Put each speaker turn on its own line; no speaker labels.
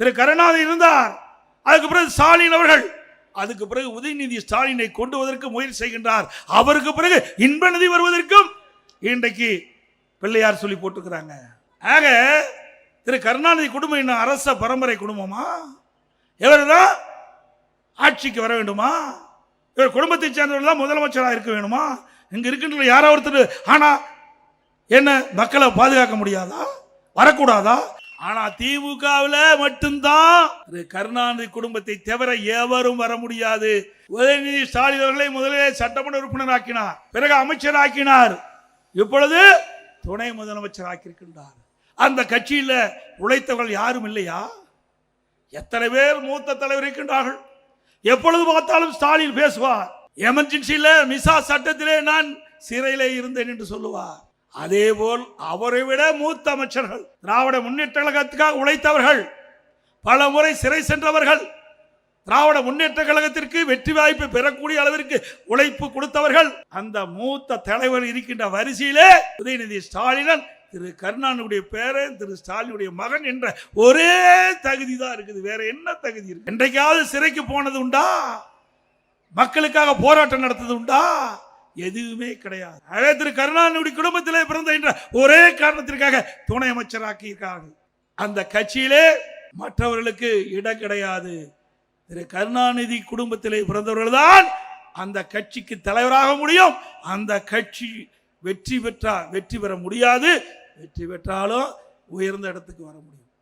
திரு கருணாநிதி இருந்தார். அதுக்கு பிறகு ஸ்டாலின் அவர்கள் அதுக்கு பிறகு உதயநிதி ஸ்டாலினை கொண்டு வருவதற்கு முயற்சி செய்கின்றார். அவருக்கு பிறகு இன்ப நிதி வருவதற்கும் இன்றைக்கு பிள்ளையார் சொல்லி போட்டுக்கிறாங்க ஆக திரு கருணாநிதி குடும்பம் என்ன அரச பரம்பரை குடும்பமா? இவர்தான் ஆட்சிக்கு வர வேண்டுமா? இவர் குடும்பத்தை சேர்ந்தவர்கள் தான் முதலமைச்சராக இருக்க வேணுமா இங்க இருக்கின்ற யாரோ ஒருத்தர் ஆனா என்ன மக்களை பாதுகாக்க முடியாதா? வரக்கூடாதா? ஆனா திமுகவில் மட்டும்தான் கருணாநிதி குடும்பத்தை தவிர எவரும் வர முடியாது. உதயநிதி ஸ்டாலின் அவர்களை முதலிலே சட்டமன்ற உறுப்பினர் ஆக்கினார் பிறகு அமைச்சர் ஆக்கினார் இப்பொழுது துணை முதலமைச்சர் ஆக்கியிருக்கின்றார் அந்த கட்சியில் உழைத்தவர்கள் யாரும் இல்லையா? எத்தனை பேர் மூத்த தலைவர் இருக்கின்றார்கள்? எப்பொழுது பார்த்தாலும் ஸ்டாலின் பேசுவார். எமர்ஜென்சியில் மிசா சட்டத்திலே நான் சிறையிலே இருந்தேன் என்று சொல்லுவார். அதே போல் அவரை விட மூத்த அமைச்சர்கள் திராவிட முன்னேற்ற கழகத்துக்காக உழைத்தவர்கள் பல முறை சிறை சென்றவர்கள் திராவிட முன்னேற்ற கழகத்திற்கு வெற்றி வாய்ப்பு பெறக்கூடிய அளவிற்கு உழைப்பு கொடுத்தவர்கள் அந்த மூத்த தலைவர் இருக்கின்ற வரிசையிலே உதயநிதி ஸ்டாலினன் திரு கருணாநிதியுடைய பேரன் திரு ஸ்டாலினுடைய மகன் என்ற ஒரே தகுதி தான் இருக்குது. வேற என்ன தகுதி இருக்கு? என்றைக்காவது சிறைக்கு போனது உண்டா? மக்களுக்காக போராட்டம் நடத்தது உண்டா? எதுவுமே கிடையாது. அதே திரு கருணாநிதி குடும்பத்திலே பிறந்த என்ற ஒரே காரணத்திற்காக துணை அமைச்சராக்கியிருக்கார்கள் அந்த கட்சியிலே மற்றவர்களுக்கு இடம் கிடையாது. திரு கருணாநிதி குடும்பத்திலே பிறந்தவர்கள் தான் அந்த கட்சிக்கு தலைவராக முடியும். அந்த கட்சி வெற்றி பெற்றா வெற்றி பெற முடியாது. வெற்றி பெற்றாலும் உயர்ந்த இடத்துக்கு வர முடியும்.